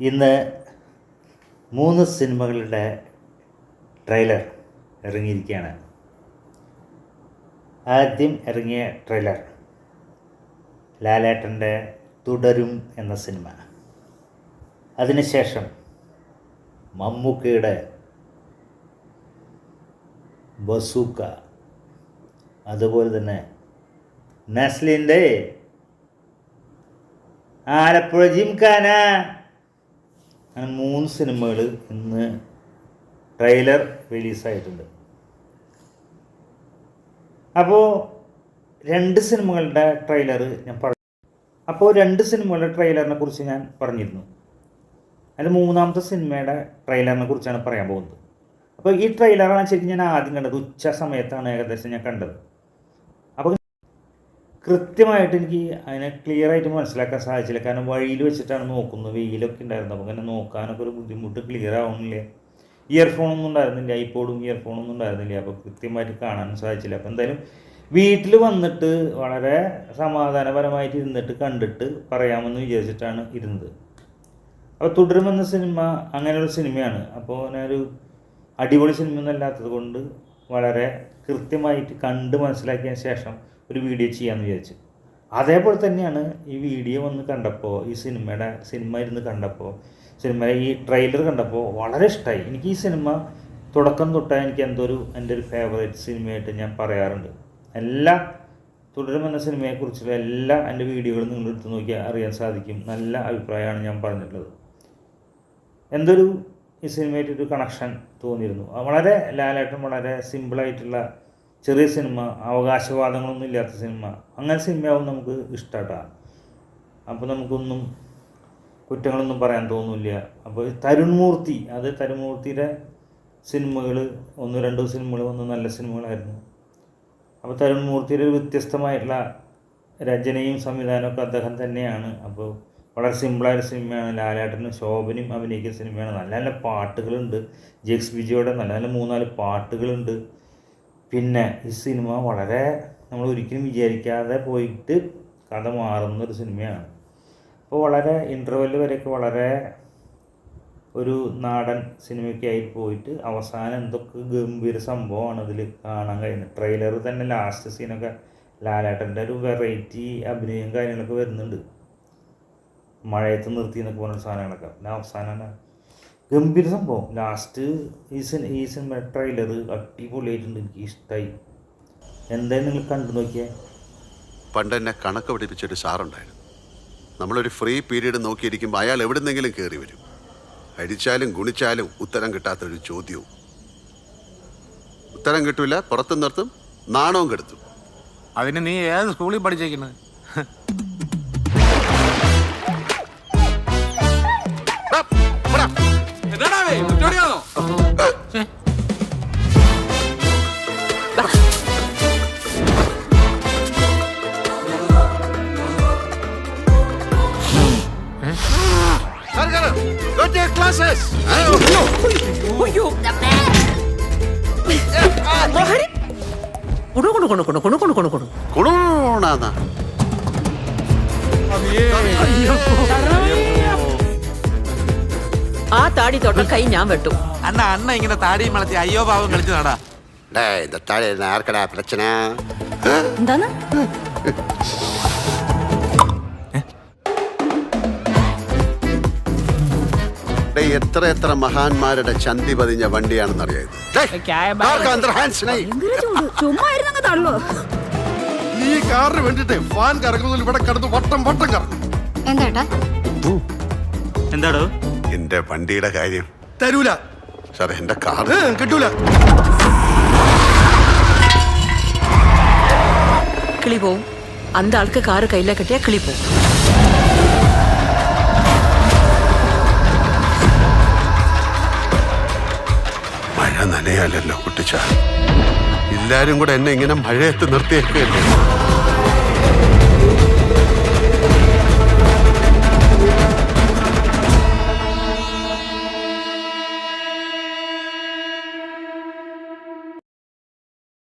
ഇന്ന് മൂന്ന് സിനിമകളുടെ ട്രെയിലർ ഇറങ്ങിയിരിക്കുകയാണ്. ആദ്യം ഇറങ്ങിയ ട്രെയിലർ ലാലേട്ടന്റെ തുടരും എന്ന സിനിമ. അതിനുശേഷം മമ്മൂക്കയുടെ ബസൂക്ക അതുപോലെ തന്നെ നസ്ലിന്റെ ആലപ്പുഴ ജിംഖാന. അങ്ങനെ മൂന്ന് സിനിമകൾ ഇന്ന് ട്രെയിലർ റിലീസായിട്ടുണ്ട്. അപ്പോൾ രണ്ട് സിനിമകളുടെ ട്രെയിലർ ഞാൻ പറഞ്ഞു അപ്പോൾ രണ്ട് സിനിമകളുടെ ട്രെയിലറിനെ കുറിച്ച് ഞാൻ പറഞ്ഞിരുന്നു. അതിൽ മൂന്നാമത്തെ സിനിമയുടെ ട്രെയിലറിനെ കുറിച്ചാണ് പറയാൻ പോകുന്നത്. അപ്പോൾ ഈ ട്രെയിലറാണ് ശരിക്കും ഞാൻ ആദ്യം കണ്ടത്. ഉച്ച സമയത്താണ് ഏകദേശം ഞാൻ കണ്ടത്. കൃത്യമായിട്ട് എനിക്ക് അതിനെ ക്ലിയർ ആയിട്ട് മനസ്സിലാക്കാൻ സാധിച്ചില്ല. കാരണം വഴിയിൽ വെച്ചിട്ടാണ് നോക്കുന്നത്. വെയിലൊക്കെ ഉണ്ടായിരുന്നു. അപ്പോൾ അങ്ങനെ നോക്കാനൊക്കെ ഒരു ബുദ്ധിമുട്ട് ക്ലിയർ ആവുന്നില്ല? ഇയർഫോണൊന്നും ഉണ്ടായിരുന്നില്ല. ഐപ്പോഡും ഇയർഫോണൊന്നും ഉണ്ടായിരുന്നില്ല. അപ്പോൾ കൃത്യമായിട്ട് കാണാനും സാധിച്ചില്ല. അപ്പോൾ എന്തായാലും വീട്ടിൽ വന്നിട്ട് വളരെ സമാധാനപരമായിട്ട് ഇരുന്നിട്ട് കണ്ടിട്ട് പറയാമെന്ന് വിചാരിച്ചിട്ടാണ് ഇരുന്നത്. അപ്പോൾ തുടരുമെന്ന സിനിമ അങ്ങനെയുള്ള സിനിമയാണ്. അപ്പോൾ ഞാനൊരു അടിപൊളി സിനിമയൊന്നും അല്ലാത്തത് കൊണ്ട് വളരെ കൃത്യമായിട്ട് കണ്ട് മനസ്സിലാക്കിയതിന് ശേഷം ഒരു വീഡിയോ ചെയ്യാമെന്ന് വിചാരിച്ചു. അതേപോലെ തന്നെയാണ് ഈ വീഡിയോ വന്ന് കണ്ടപ്പോൾ ഈ സിനിമയുടെ സിനിമ ഇരുന്ന് കണ്ടപ്പോൾ സിനിമ ഈ ട്രെയിലർ കണ്ടപ്പോൾ വളരെ ഇഷ്ടമായി എനിക്ക് ഈ സിനിമ തുടക്കം തൊട്ടാൽ എനിക്ക് എന്തോ ഒരു എന്റെ ഒരു ഫേവറേറ്റ് സിനിമയായിട്ട് ഞാൻ പറയാറുണ്ട്. എല്ലാ തുടരുമെന്ന സിനിമയെക്കുറിച്ചുള്ള എല്ലാ എന്റെ വീഡിയോകളും നിങ്ങൾ എടുത്ത് നോക്കിയാൽ അറിയാൻ സാധിക്കും. നല്ല അഭിപ്രായമാണ് ഞാൻ പറഞ്ഞിട്ടുള്ളത്. എന്തൊരു ഈ സിനിമയായിട്ടൊരു കണക്ഷൻ തോന്നിയിരുന്നു. വളരെ ലാലേട്ടൻ വളരെ സിമ്പിളായിട്ടുള്ള ചെറിയ സിനിമ അവകാശവാദങ്ങളൊന്നും ഇല്ലാത്ത സിനിമ അങ്ങനെ സിനിമയാവും നമുക്ക് ഇഷ്ടമാട്ടാ അപ്പോൾ നമുക്കൊന്നും കുറ്റങ്ങളൊന്നും പറയാൻ തോന്നില്ല. അപ്പോൾ തരുൺമൂർത്തി തരുൺ മൂർത്തി അത് തരുൺമൂർത്തിയുടെ സിനിമകൾ ഒന്ന് രണ്ടോ സിനിമകൾ ഒന്ന് നല്ല സിനിമകളായിരുന്നു. അപ്പോൾ തരുൺമൂർത്തിയുടെ ഒരു വ്യത്യസ്തമായിട്ടുള്ള രചനയും സംവിധാനമൊക്കെ അദ്ദേഹം തന്നെയാണ്. അപ്പോൾ വളരെ സിമ്പിളായ സിനിമയാണ്. ലാലേട്ടനും ശോഭനയും അഭിനയിക്കുന്ന സിനിമയാണ്. നല്ല നല്ല പാട്ടുകളുണ്ട്. ജെക്സ് ബിജിയുടെ നല്ല നല്ല മൂന്നാൽ പാട്ടുകളുണ്ട്. പിന്നെ ഈ സിനിമ വളരെ നമ്മൾ ഒരിക്കലും വിചാരിക്കാതെ പോയിട്ട് കഥ മാറുന്ന ഒരു സിനിമയാണ്. അപ്പോൾ വളരെ ഇന്റർവെൽ വരെയൊക്കെ വളരെ ഒരു നാടൻ സിനിമയ്ക്കായി പോയിട്ട് അവസാനം എന്തൊക്കെ ഗംഭീര സംഭവമാണ് അതിൽ കാണാൻ കഴിയുന്നത്. ട്രെയിലർ തന്നെ ലാസ്റ്റ് സീനൊക്കെ ലാലേട്ടന്റെ ഒരു വെറൈറ്റി അഭിനയം കാര്യങ്ങളൊക്കെ വരുന്നുണ്ട്. മഴയത്ത് നിർത്തി എന്നൊക്കെ പറഞ്ഞ സാധനങ്ങളൊക്കെ. പിന്നെ അവസാനം ഗംഭീര സംഭവം. ലാസ്റ്റ് ഈ സിനിമ ഈ സിനിമ ട്രെയിലർ അടിപൊളിയായിട്ടുണ്ട്. എനിക്ക് ഇഷ്ടമായി എന്തായാലും നിങ്ങൾ കണ്ടു നോക്കിയേ? പണ്ട് എന്നെ കണക്ക് പഠിപ്പിച്ചൊരു സാറുണ്ടായിരുന്നു. നമ്മളൊരു ഫ്രീ പീരീഡ് നോക്കിയിരിക്കുമ്പോൾ അയാൾ എവിടുന്നെങ്കിലും കയറി വരും. അടിച്ചാലും ഗുണിച്ചാലും ഉത്തരം കിട്ടാത്തൊരു ചോദ്യവും. ഉത്തരം കിട്ടൂല പുറത്തു നിർത്തും നാണവും കെടുത്തും. അതിന് നീ ഏത് സ്കൂളിൽ പഠിച്ചേക്കുന്നത് ఏయ్ ముట్టడియో Go to your classes. అయ్యో மகரி கொடு கொடு கொடு கொடு கொடு கொடு கொடு கொடு கொடுனாதான் ஐயோ ആ താടി തൊട്ട കൈ ഞാൻ വെട്ടും അണ്ണ അണ്ണ ഇങ്ങനെ താടിയും വളർത്തി അയ്യോ പാവം കളിച്ചു നടാ டேய், இந்த தலையில யாருக்கடா பிரச்சனை എന്താണ് ഡേയ്, എത്ര എത്ര മഹാന്മാരുടെ ചന്തി പതിഞ്ഞ വണ്ടിയാണെന്നറിയാം ഇത്. ഡേയ്, ആർക്കാ അന്തർ ഹാൻഡ്സ് നൈ? ചുമ്മാ ഇരുന്നങ്ങ് തള്ളു ഈ കാറിന് വേണ്ടിട്ട് ഫാൻ കറങ്ങുന്നതിൽ ഇവിടെ കിടന്ന് വട്ടം വട്ടം കറങ്ങും എന്താട്ടാ എന്താടോ എന്റെ വണ്ടിയുടെ കാര്യം. തരൂല. സാർ എന്റെ കാർഡ് കിട്ടൂല. കിളി പോവും. അന്ത ആൾക്ക് കാറ് കയ്യിലെ കിട്ടിയാ കിളി പോവും. മഴ നനയാലല്ലോ കുട്ടിച്ച. എല്ലാരും കൂടെ എന്നെ ഇങ്ങനെ മഴയത്ത് നിർത്തിയേക്കല്ലേ